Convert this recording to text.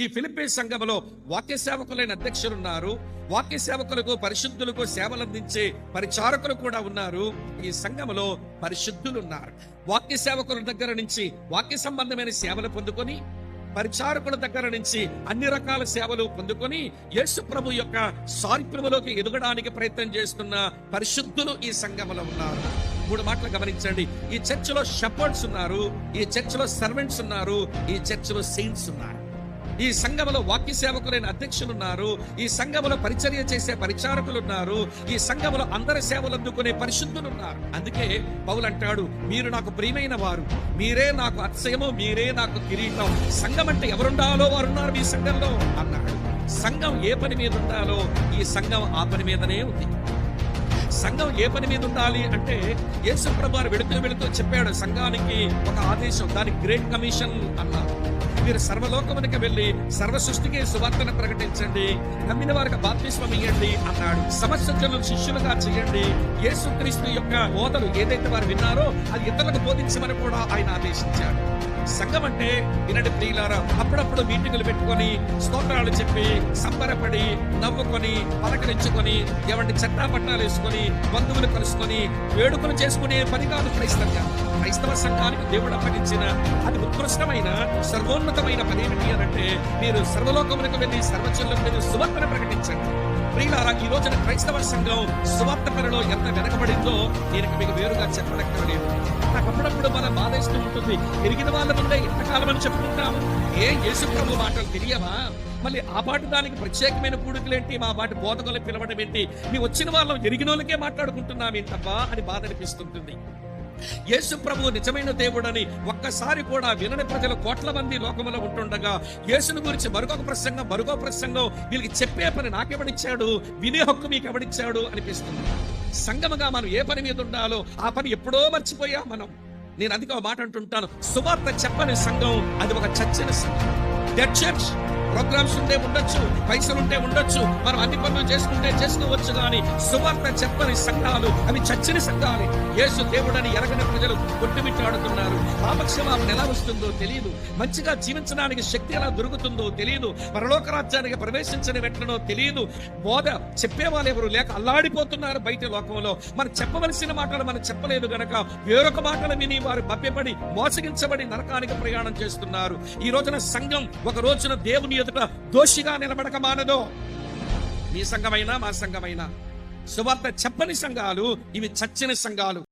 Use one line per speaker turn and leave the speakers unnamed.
ఈ ఫిలిప్పీ సంఘములో వాక్య సేవకులైన అధ్యక్షులు ఉన్నారు వాక్య సేవకులకు పరిశుద్ధులకు సేవలు అందించే పరిచారకులు కూడా ఉన్నారు. ఈ సంఘములో పరిశుద్ధులు ఉన్నారు వాక్య సేవకుల దగ్గర నుంచి వాక్య సంబంధమైన సేవలు పొందుకొని పరిచారకుల దగ్గర నుంచి అన్ని రకాల సేవలు పొందుకొని యేసు ప్రభు యొక్క సారూప్యములోకి ఎదగడానికి ప్రయత్నం చేస్తున్న పరిశుద్ధులు ఈ సంఘములో ఉన్నారు. మూడు మాటలు గమనించండి. ఈ చర్చిలో షెపర్డ్స్ ఉన్నారు. ఈ చర్చిలో సర్వెంట్స్ ఉన్నారు. ఈ చర్చిలో సెయింట్స్ ఉన్నారు. ఈ సంఘములో వాక్య సేవకులైన అధ్యక్షులు ఉన్నారు ఈ సంఘములో పరిచర్య చేసే పరిచారకులు ఉన్నారు ఈ సంఘములో అందరి సేవలు అందుకునే పరిశుద్ధులు ఉన్నారు అందుకే పౌలు అంటాడు మీరు నాకు ప్రియమైన వారు మీరే నాకు అత్సయము మీరే నాకు కిరీటం. సంఘం అంటే ఎవరుండాలో వారు ఉన్నారు మీ సంఘంలో అన్నాడు. సంఘం ఏ పని మీద ఉండాలో ఈ సంఘం ఆ పని మీదనే ఉంది. సంఘం ఏ పని మీద ఉండాలి అంటే యేసు ప్రభు వెళుతూ వెళుతూ చెప్పాడు సంఘానికి ఒక ఆదేశం దానికి గ్రేట్ కమిషన్ అన్నారు. మీరు సర్వలోకమునికి వెళ్ళి సర్వ సృష్టికి సువార్తను ప్రకటించండి నమ్మిన వారికి బాప్తిస్వం ఇవ్వండి అన్నాడు. సమస్త జనులు శిష్యులుగా చేయండి. యేసుక్రీస్తు యొక్క బోధలు ఏదైతే వారు విన్నారో అది ఇతరులకు బోధించమని కూడా ఆయన ఆదేశించాడు. సంఘం అంటే వినడి ప్రియులారా అప్పుడప్పుడు మీటింగులు పెట్టుకొని స్తోత్రాలు చెప్పి సంబరపడి నవ్వుకొని పలకరించుకొని ఎవంటి చట్టా పట్టాలు వేసుకొని బంధువులు కలుసుకొని వేడుకలు చేసుకునే పని కాదు క్రైస్తవ్యం. క్రైస్తవ సంఘానికి దేవుడు అప్పగించిన అది ఉత్కృష్టమైన సర్వోన్నతమైన పని ఏమిటి అనంటే అంటే మీరు సర్వలోకములకు వెళ్ళి సర్వచనులకు మీరు సువార్తను ప్రకటించండి. ప్రియులారా ఈ రోజున క్రైస్తవ సంఘం సువార్త పనిలో ఎంత వెనకబడిందో దీనికి మీకు వేరుగా చెప్పనక్కర్లేదు. నాకు అప్పుడప్పుడు మన బాధేస్తూ ఉంటుంది. ఎరిగిన వాళ్ళ ముందే ఇంతకాలం అని చెప్పుకుంటాం ఏ యేసు ప్రభు మాటలు తెలియవా? మళ్ళీ ఆ పాటు దానికి ప్రత్యేకమైన కూడుకులేంటి మా పాటి బోధకులు పిలవడం ఏంటి? మీ వచ్చిన వాళ్ళం ఎరిగిన వాళ్ళకే మాట్లాడుకుంటున్నాం ఏంటబ్బా అని బాధ అనిపిస్తుంటుంది. యేసు ప్రభు నిజమైన దేవుడని ఒక్కసారి కూడా వినని ప్రజలు కోట్ల మంది లోకములో ఉంటుండగా యేసును గురించి మరొక ప్రసంగం మరొక ప్రసంగం వీళ్ళకి చెప్పే పని నాకెవడిచ్చాడు? వినే హక్కు మీకు ఎవడిచ్చాడు అనిపిస్తుంది. సంగమగా మనం ఏ పని మీద ఉండాలో ఆ పని ఎప్పుడో మర్చిపోయా మనం. నేను అందుకే ఒక మాట అంటుంటాను. సువార్త చెప్పని సంఘం అది ఒక చచ్చిన సంఘం. దట్ చర్చ్ ప్రోగ్రామ్స్ ఉంటే ఉండొచ్చు పైసలు ఉంటే ఉండొచ్చు మనం అన్ని పనులు చేసుకుంటే చేసుకోవచ్చు కానీ సువార్త చెప్పని సంఘాలు అవి చచ్చిన సంఘాలు. యేసు దేవుడని ఎరగని ప్రజలు కొట్టుమిట్టాడుతున్నారు. పాపక్షమాపణ ఎలా వస్తుందో తెలియదు మంచిగా జీవించడానికి శక్తి ఎలా దొరుకుతుందో తెలియదు పరలోక రాజ్యానికి ప్రవేశించని వెంటనో తెలియదు బోధ చెప్పే వాళ్ళు ఎవరు లేక అల్లాడిపోతున్నారు బయట లోకంలో. మనం చెప్పవలసిన మాటలు మనం చెప్పలేదు గనక వేరొక మాటలు విని వారు మభ్యపడి మోసగించబడి నరకానికి ప్రయాణం చేస్తున్నారు. ఈ రోజున సంఘం ఒక రోజున దేవుని ఎదుట దోషిగా నిలబడక మానదో. మీ సంఘమైనా మా సంఘమైనా. సువార్త చెప్పని సంఘాలు ఇవి చచ్చిన సంఘాలు.